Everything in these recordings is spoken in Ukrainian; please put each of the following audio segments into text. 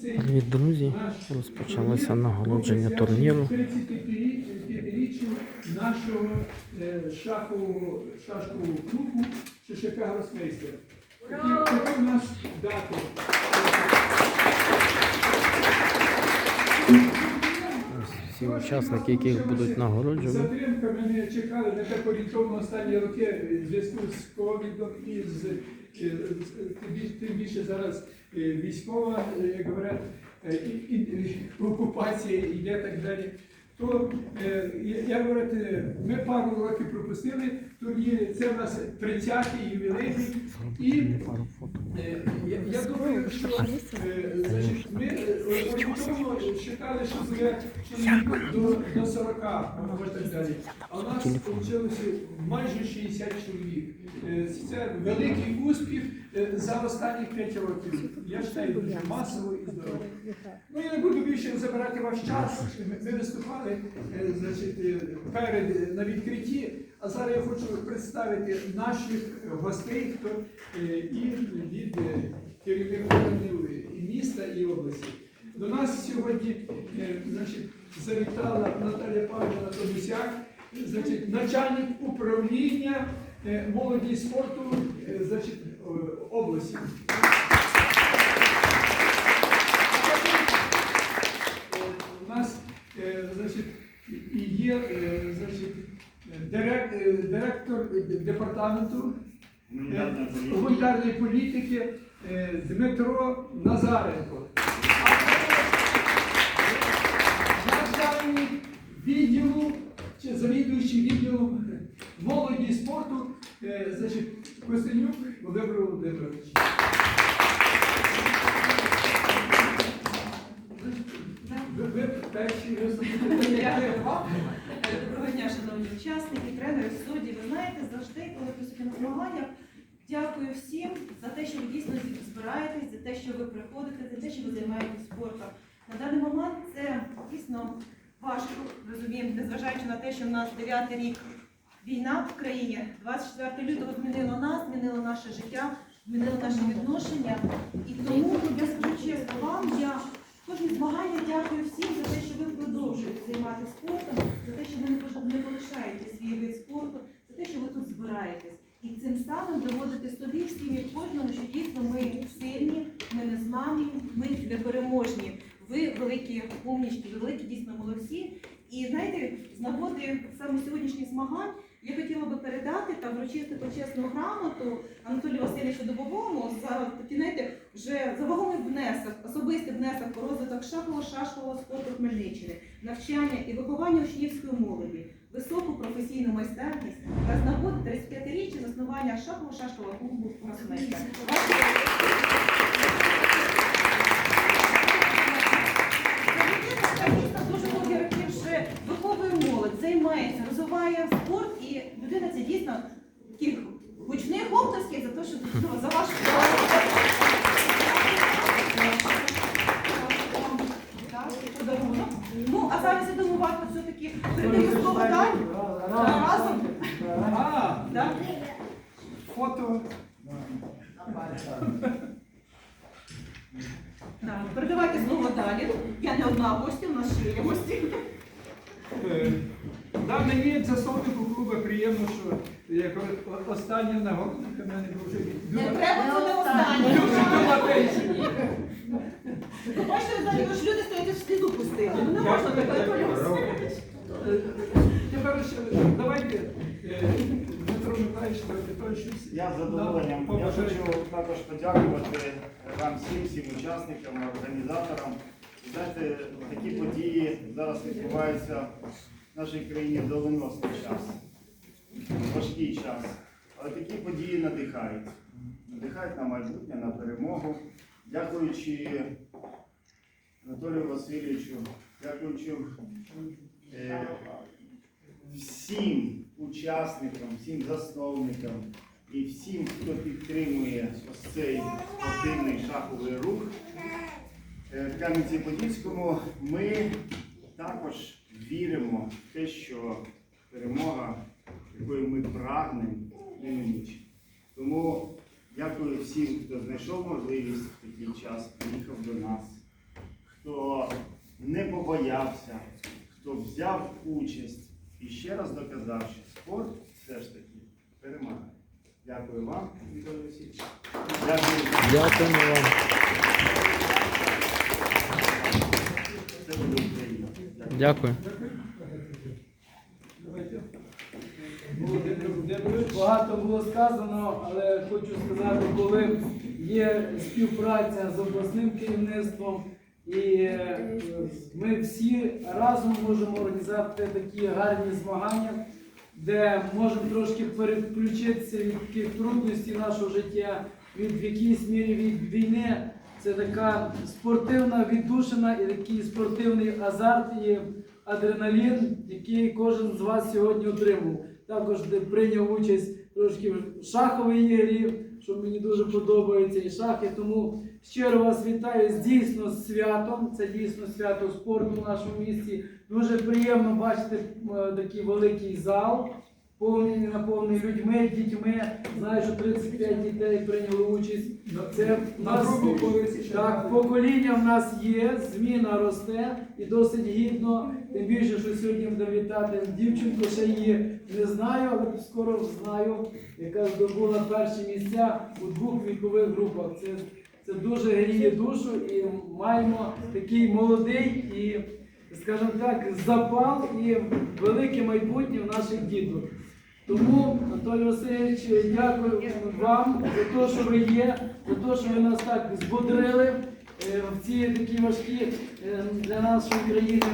Привіт, друзі! Розпочалося нагородження турніру. 35-річчя нашого шахового, клубу ШШК Гросмейстер. Такі, такі у нас дати. Всі учасники, яких будуть нагороджені. Затримка мене чекали не так орієнтовно останні роки в зв'язку з ковідом і з- тим більше- зараз е, військова, е, як говорять, е, окупація йде так далі. То як е, ми пару років пропустили турніри. Це в нас 30-й ювілейний. І. Е, Я, я думаю, що е, значить, ми е, орієнтовно чекали, що буде чоловік до, до 40, може так далі. А у нас вийшло майже 60 чоловік. Це великий успіх за останні 5 років. Я вважаю, дуже масово і здорово. Ну я не буду більше забирати ваш час. Ми, виступали значить, перед на відкритті. А зараз я хочу представити наших гостей, хто е, і від е, керівних органів і міста і області. До нас сьогодні е, значить, завітала Наталя Павлівна Томісяк, значить, начальник управління молоді і спорту значить, області. У нас значить, є значить, дирек- е, директор департаменту е, гуманітарної політики е, Дмитро Назаренко. Начальник відділу чи завідуючий відділом молоді і спорту е, значить, Костенюк Володимир Володимирович. Ви, ви перші виступите. Дякую вам. Доброго дня, шановні учасники, тренери, судді. Ви знаєте, завжди, коли присутні на змаганнях, дякую всім за те, що ви дійсно збираєтесь, за те, що ви приходите, за те, що ви займаєтесь спортом. На даний момент це дійсно важко, розуміємо, незважаючи на те, що в нас 9 рік війна в країні, 24 лютого змінило нас, змінило наше життя, змінило наше відношення. І тому я скажу чесно вам, я Кожні змагання дякую всім за те, що ви продовжуєте займатися спортом, за те, що ви не полишаєте свій вид спорту, за те, що ви тут збираєтесь. І цим самим доводите собі всім і кожному, що дійсно ми сильні, ми не зламні, ми непереможні. Ви великі умнічки, ви великі дійсно молодці. І знаєте, з нагоди саме сьогоднішніх змагань я хотіла би передати та вручити почесну грамоту Анатолію Васильовичу Дубовому за знаєте, вже за вагомий внесок, особистий внесок у розвиток шахового шашкового спорту Хмельниччини, навчання і виховання учнівської молоді, високу професійну майстерність та з нагоди 35-річчя заснування шахового шашкового клубу «Гросмейстер». Ця людина дуже довгі роки вже виховує молодь, займається, розвиває спорт, і людина це дійсно таких гучних оплесків за те, що ну, за вашу Так, подарунок. Ну, а зараз я думаю, варто все-таки прийти слово далі. Разом. А, Так? фото. Так, Передавайте слово далі. Я не одна гостя, у нас ще є гості. Е, Да, мені як засновнику клубу приємно, що як остання нагорода для мене дуже Не треба це не останнє. дуже. Ну, Бачите, взагалі ви ж люди стоять в сліду пустили. Ну не можна так Е, Тепер ще давайте е, Дмитро Михайлович, давайте той щось. Я з задоволенням. Я хочу також подякувати вам всім, всім учасникам, організаторам. Знаєте, такі події зараз відбуваються нашій країні доленосний час, важкий час. Але такі події надихають. Надихають на майбутнє, на перемогу. Дякуючи Анатолію Васильовичу, дякуючи е, всім учасникам, всім засновникам і всім, хто підтримує ось цей спортивний шаховий рух е, в Кам'янці-Подільському, ми також віримо в те, що перемога, якої ми прагнемо, неминуча. Тому дякую всім, хто знайшов можливість в такий час, приїхав до нас. хто не побоявся, хто взяв участь і ще раз доказав, що спорт все ж таки перемагає. Дякую вам, Віктор Олексійович. Дякую. Дякуємо вам. Дякую. Багато було сказано, але хочу сказати, коли є співпраця з обласним керівництвом, і е, ми всі разом можемо організувати такі гарні змагання, де можемо трошки переключитися від таких трудностей нашого життя, від в якійсь мірі від війни. Це така спортивна віддушина і такий спортивний азарт і адреналін, який кожен з вас сьогодні отримав. Також прийняв участь трошки в шаховій грі, що мені дуже подобається, і шахи. Тому щиро вас вітаю з дійсно святом. Це дійсно свято спорту в нашому місті. Дуже приємно бачити е, такий великий зал, повний наповнений людьми, дітьми. Знаю, що 35 дітей прийняли участь. Це в нас так, покоління в нас є, зміна росте і досить гідно. Тим більше, що сьогодні будемо вітати дівчинку, ще її не знаю, але скоро знаю, яка здобула перші місця у двох вікових групах. Це, це дуже гріє душу і маємо такий молодий і, скажімо так, запал і велике майбутнє в наших діток. Тому, Анатолій Васильович, дякую вам за те, що ви є, за те, що ви нас так збодрили е, в ці такі важкі е, для нашої країни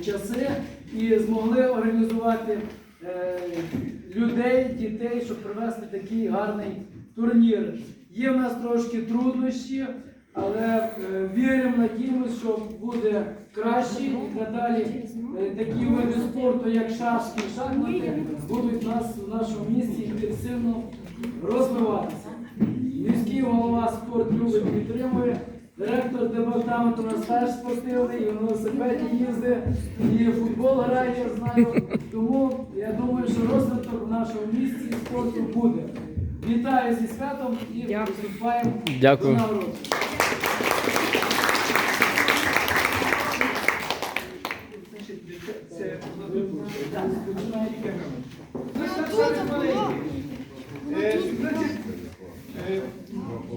е, часи і змогли організувати людей, дітей, щоб провести такий гарний турнір. Є в нас трошки труднощі, але е, віримо, надіємося, що буде краще і надалі е, такі види спорту, як шашки, шахмати, будуть нас в нашому місті інтенсивно розвиватися. Міський голова спорт любить, підтримує. Директор департаменту нас теж спортивний, і велосипеді їздить, і футбол грає, я знаю. Тому я думаю, що розвиток в нашому місті спорту буде. Вітаю зі святом і приступаємо Дякую. до нагороди. Значить, це Значить, саме маленьке. Е, значить, е,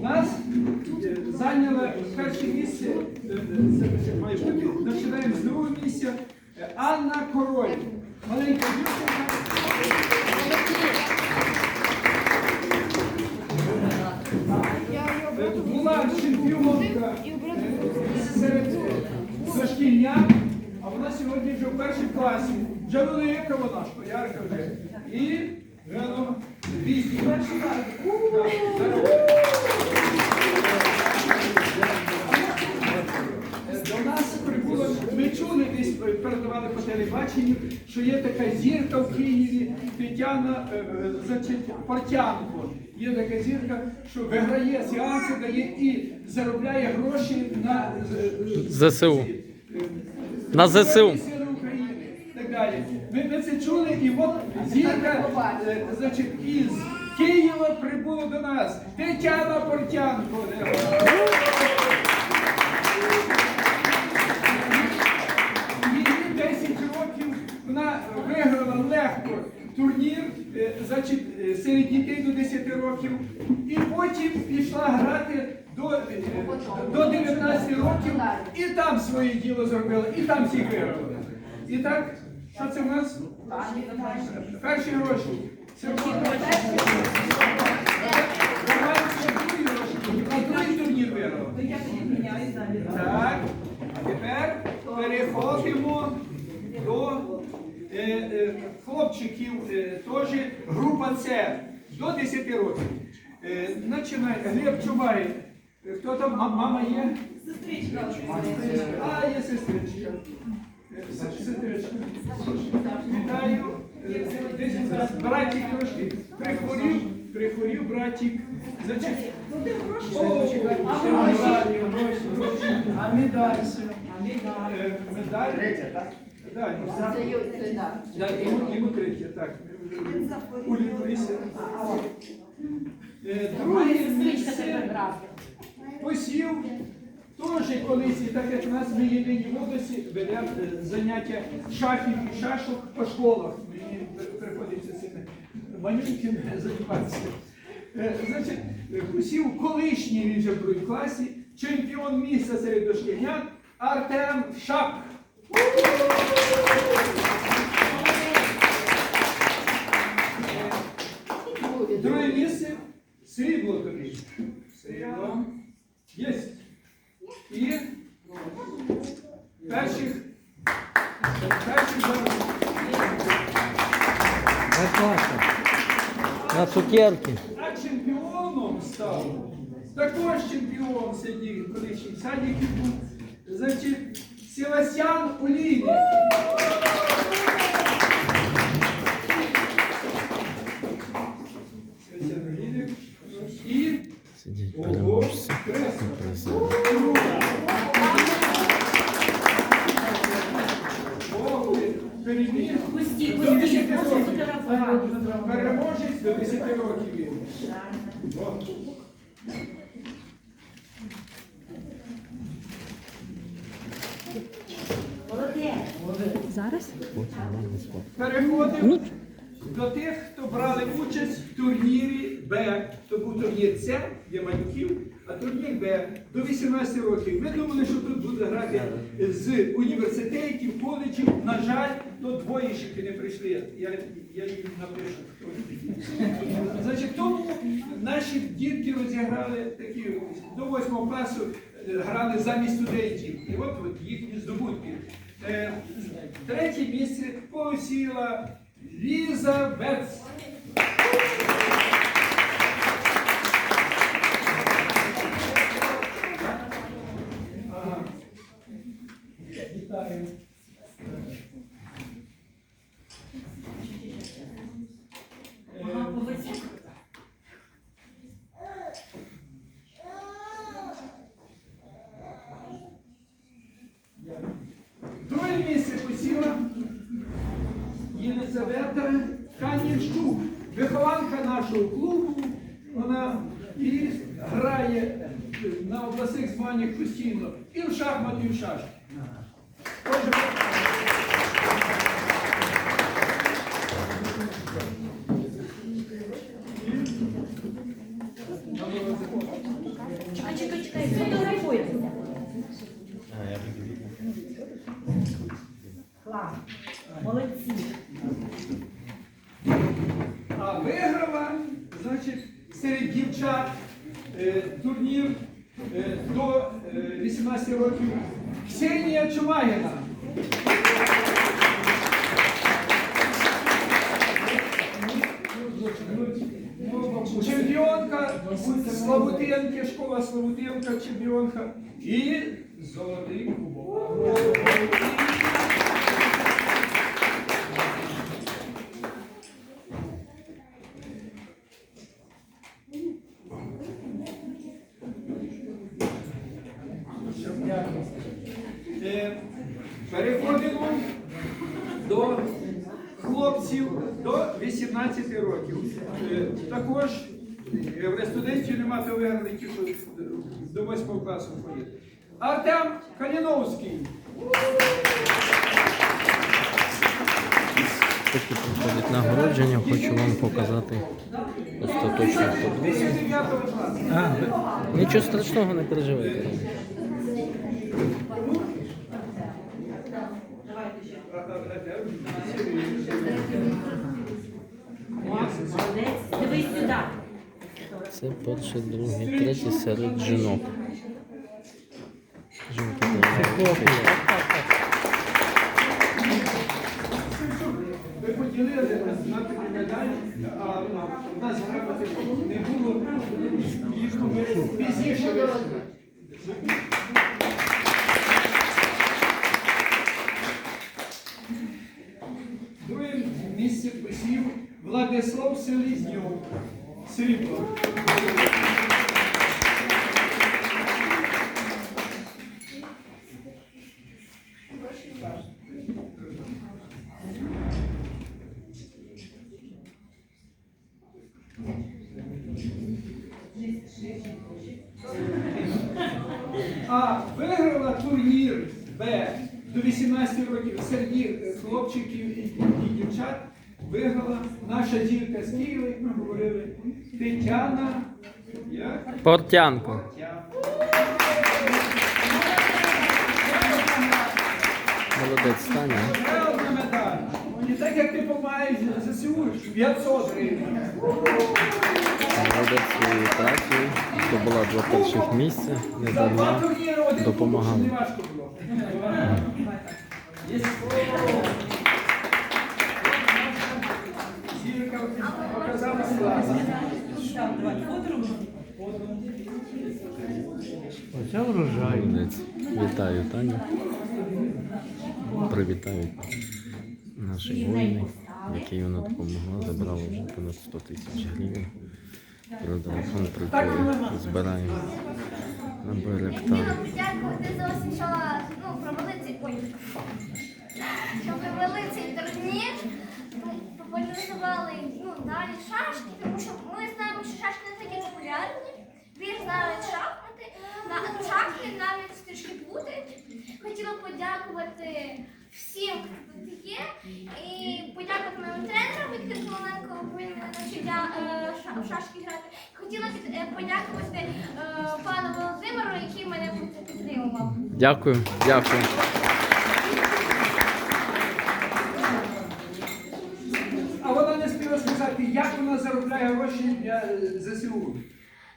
Нас е, зайняла перше місце, е, має бути, починаємо з другого місця, е, Анна Король. Маленька дівчинка. Е, Була чемпіонка е, серед дошкільнят, а вона сьогодні вже в першій класі. Вже велика вона, школярка вже. І ну, вісім. Е, До нас прибуло, ми чули десь е, передавали по телебаченню, що є така зірка в Києві, Тетяна е, е, Портянко. Є така зірка, що виграє сеанси, дає і заробляє гроші на ЗСУ. На ЗСУ. України. Так далі. Ми, це чули, і от зірка, значить, із Києва прибула до нас. Тетяна Портянко. Її 10 років вона виграла легко турнір е, е, серед дітей до 10 років. І потім пішла грати до, е, до 19 років і там своє діло зробила, і там всіх виграла. І так, що це в нас? Перші гроші. Так, а тепер переходимо до е, е, хлопчиків, е, теж група С до 10 років. Е, Починай, Глеб Чубай. Хто там? Ма- Мама є? Сестричка. А, є сестричка. Е, Сестричка. Вітаю. Е, Десь зараз братик трошки прихворів, прихворів братик. Значить, Ну А далі. Е, Медаль. Третя, так? Да, і, і так. Уліплися. Е, Друге місце посів Теж колись, і так як в нас ми єдині в області, ведемо е, заняття шахів і шашок по школах. Мені приходиться цими маленьким займатися. Е, Значить, е, колишній він вже в другій класі, чемпіон міста серед дошкільнят Артем Шап. Друге місце срібло тобі. Срібло. Єсть. І перших перших На цукерки. А чемпіоном став. Також чемпіон сидів колишній садиків був. Значить, Севастьян Олійник. До 10 років він. О. Переходимо до тих, хто брали участь в турнірі Б. То був турнір С для малюків, а турнір Б до 18 років. Ми думали, що буде з університетів, коледжів. На жаль, то двоєшики не прийшли. Я, я їм напишу. Значить, тому наші дітки розіграли такі до 8 класу е, грали замість студентів. І от, от їхні здобутки. Е, Третє місце посіла Ліза Бец. Е. Друге місце посіла Єлизавета Канівчук, вихованка нашого клубу. Вона і грає на обласних змаганнях постійно і в шахмати, і в шашки. We're Чемпіонка Славутенки, школа Славутенка, чемпіонка і золотий кубок. Е, Переходимо до хлопців до 18 років. Е, Також е, в студентів нема то виграли ті, що до 8 класу ходять. Артем Каліновський. Поки проходить нагородження, хочу вам показати остаточну таблицю. 9 класу. Нічого страшного не переживайте. Це перше, друге, третє серед жінок. Ви поділили на такі медалі, а у нас не було. Їх пізніше. Друге місце посів Владислав Селізньов. Срібло. А турнір Б до 18 років серед е, хлопчиків і, і дівчат виграла наша зірка з Києва, як ми говорили, Тетяна. Як? Портянко. Молодець Таня. І так як ти помаєш ЗСУ 500 гривень. Молодець своєю працею. Це була два перших місця. Не дарма. не. Зірка показала клас. Оце врожай. Вітаю Таню. Привітаю наших воїнів, якій вона допомогла. Забрала вже понад 100 тисяч гривень. Продала фонд приколу. Збираємо на. Хотіла подякувати за ось, що ну, провели цей ой, що провели цей турнір, ну, популяризували ну, далі шашки, тому що Більш знають шахмати, на шахи навіть трішки плутають. Хотіла подякувати всім, хто тут є, і подякувати моєму тренеру від Кирколенко, він мене навчив е, в шашки грати. Хотіла е, подякувати е, пану Володимиру, який мене підтримував. Дякую, дякую. А вона не спіла сказати, як вона заробляє гроші для ЗСУ.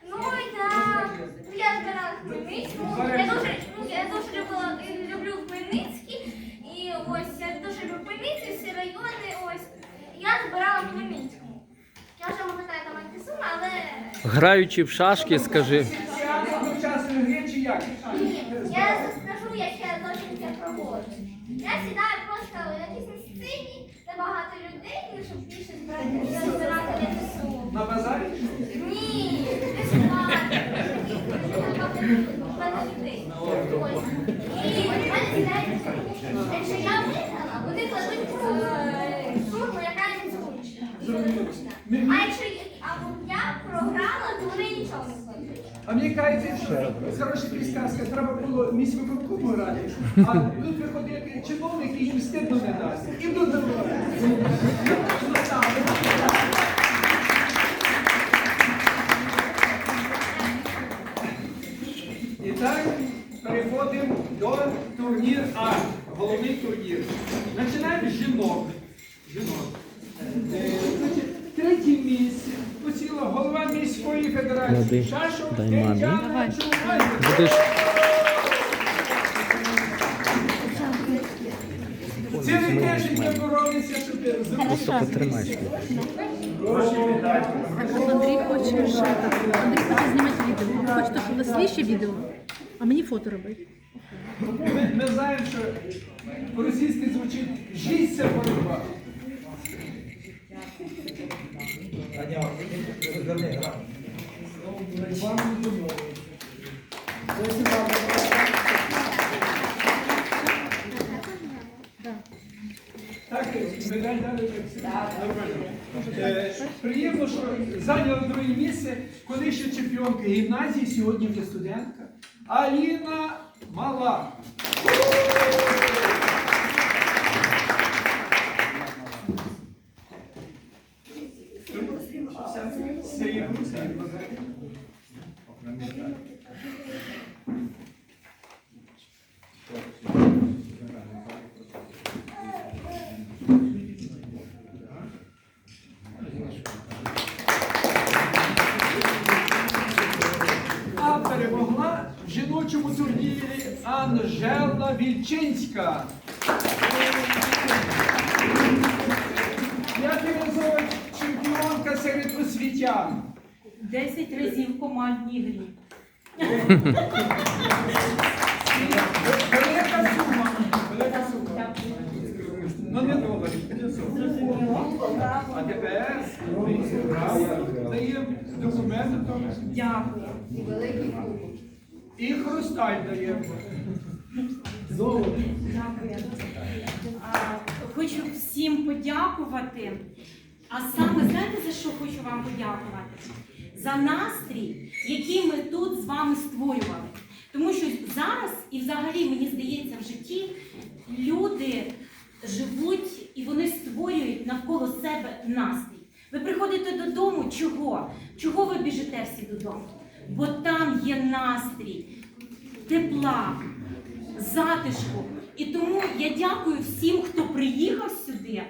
Ну я, я збирала Хмельницьку. Я дуже, я дуже любила, люблю Хмельницький. І ось я дуже люблю Хмельницький, всі райони. Ось я збирала Хмельницьку. Я вже сказати там антисума, але Граючи в шашки, скажи. Спеціально до часної гри чи як? ні, я скажу, як я зовсім це проводжу. Я сідаю просто на якійсь сцені, де багато людей, ну, щоб більше збирати збирати для ЗСУ. На базарі? Ні, фестиваль. Багато людей. Ось. І в мене сідають, якщо я виграла, вони кладуть е, суму, яка їм зручна. і зручна. А якщо я- або я програла, то не. А мені кажеться, що хороша підсказка, треба було місць виконкому раді, А тут виходить чиновник і їм стидно не дасть. І тут добре. І так, переходимо до турнір А, головний турнір. Починаємо з жінок. Жінок. Е, значить, Третє місце посіла голова міської Клади. Шашов Дай мамі. Чумайка. Будеш Цілий тиждень ми боролися, щоб зробити. просто потримай. Андрій хоче этот, Андрій хоче знімати відео. Ви хочете, щоб веселіше відео, а мені фото робити. Ми, ми знаємо, що по-російськи звучить «жість це боротьба». Так, медаль дали так. Нормально. Е, Приємно, що зайняла друге місце колишня чемпіонка гімназії, сьогодні вже студентка Аліна Мала. Сильно, сильно. А перемогла в жіночому турнірі Анжела Вільчинська. П'ятиразова чемпіонка серед освітян. 10 разів в командній грі. Велика сума. Велика сума. Ну не доларів, А тепер даємо документи Дякую. і хрусталь даємо. Дякую. Хочу всім подякувати. А саме знаєте за що хочу вам подякувати? За настрій, який ми тут з вами створювали. Тому що зараз і взагалі мені здається в житті люди живуть і вони створюють навколо себе настрій. Ви приходите додому, чого? Чого ви біжите всі додому? Бо там є настрій, тепла, затишку. І тому я дякую всім, хто приїхав сюди.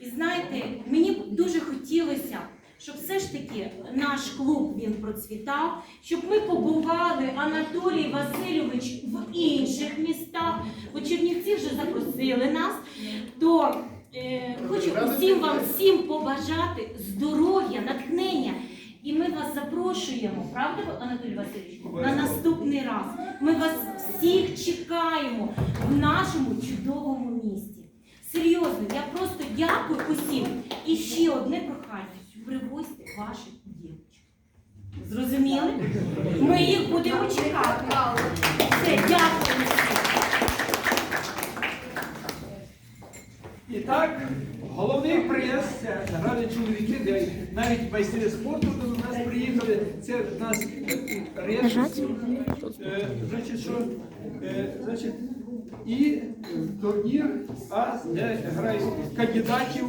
І знаєте, мені б дуже хотілося, щоб все ж таки наш клуб він процвітав, щоб ми побували, Анатолій Васильович, в інших містах, бо Чернівці вже запросили нас. То е, хочу усім вам всім побажати здоров'я, натхнення. І ми вас запрошуємо, правда, Анатолій Васильович, на Обов'язково. Наступний раз. Ми вас всіх чекаємо в нашому чудовому місті. Серйозно, я просто дякую усім. І ще одне прохання: привозьте ваших дівчат. Зрозуміли? Ми їх будемо чекати. Все, дякую. І так, головний приз це грали чоловіки, навіть майстри спорту до нас приїхали. Це в нас речі. Е, Значить, що е, значить, і е, турнір, а де грають кандидатів,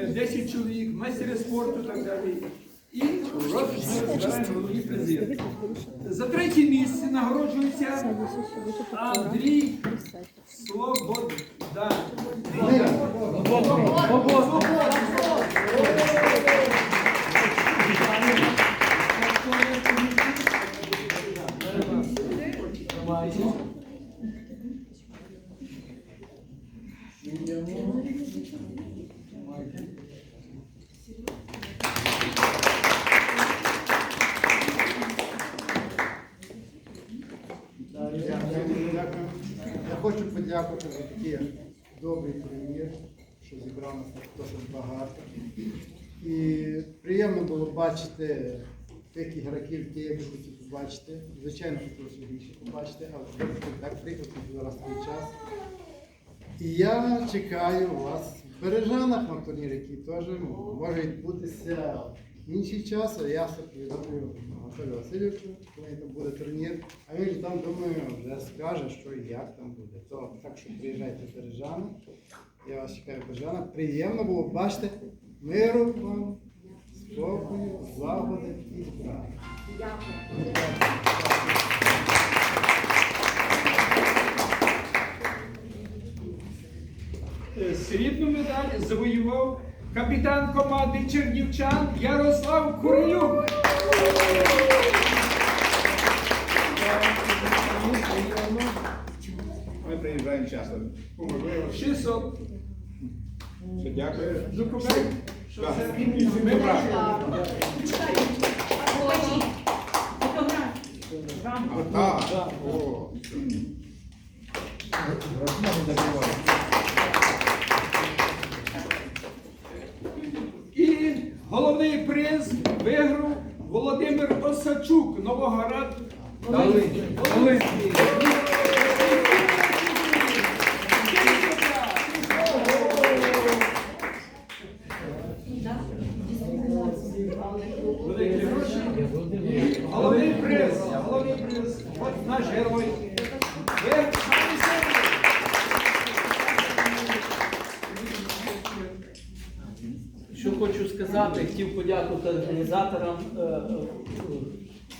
е, 10 чоловік, майстри спорту і так далі. І головні призи. За третє місце нагороджується Андрій Слобода. Дякую. Я хочу подякувати за такий добрий турнір, що зібрав нас так досить багато. І приємно було бачити тих ігроків, які я би хотів побачити. Звичайно, хотілося більше побачити, але так приїхав зараз той час. І я чекаю вас в Бережанах на турнір, який теж може відбутися в інший час, а я все повідомлю Анатолію Васильовичу, коли там буде турнір. А він там, думаю, вже скаже, що і як там буде. То, так що приїжджайте в Бережани. Я вас чекаю в Бережанах. Приємно було бачити миру вам, спокою, злагоди і збрати. Е, Срібну медаль завоював капітан команди Чернівчан Ярослав Курилюк. Ми приїжджаємо часто. 600 Дякую. Що Так. це Ми брали. А, так. О. І головний приз виграв Володимир Осачук, Новоград. Волинський. Волинський. Великі гроші. Головний приз, головний приз. От наш герой. Ви самі себе. Що хочу сказати, хотів подякувати організаторам е,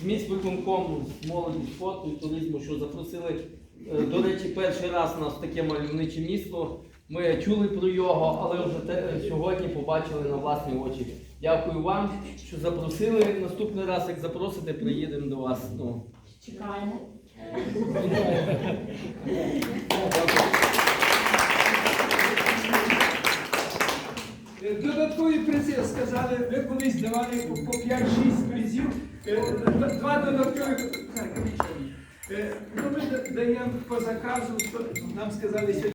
е, виконкому з молоді, спорту і туризму, що запросили, е, до речі, перший раз у нас таке мальовниче місто. Ми чули про його, але вже те, сьогодні побачили на власні очі. Дякую вам, що запросили. Наступний раз, як запросите, приїдемо до вас. Ну, Чекаємо. Додаткові призи сказали, ви колись давали по по 5-6 призів, е, два додаткові. Е, Ну, ми даємо по заказу, що нам сказали сьогодні.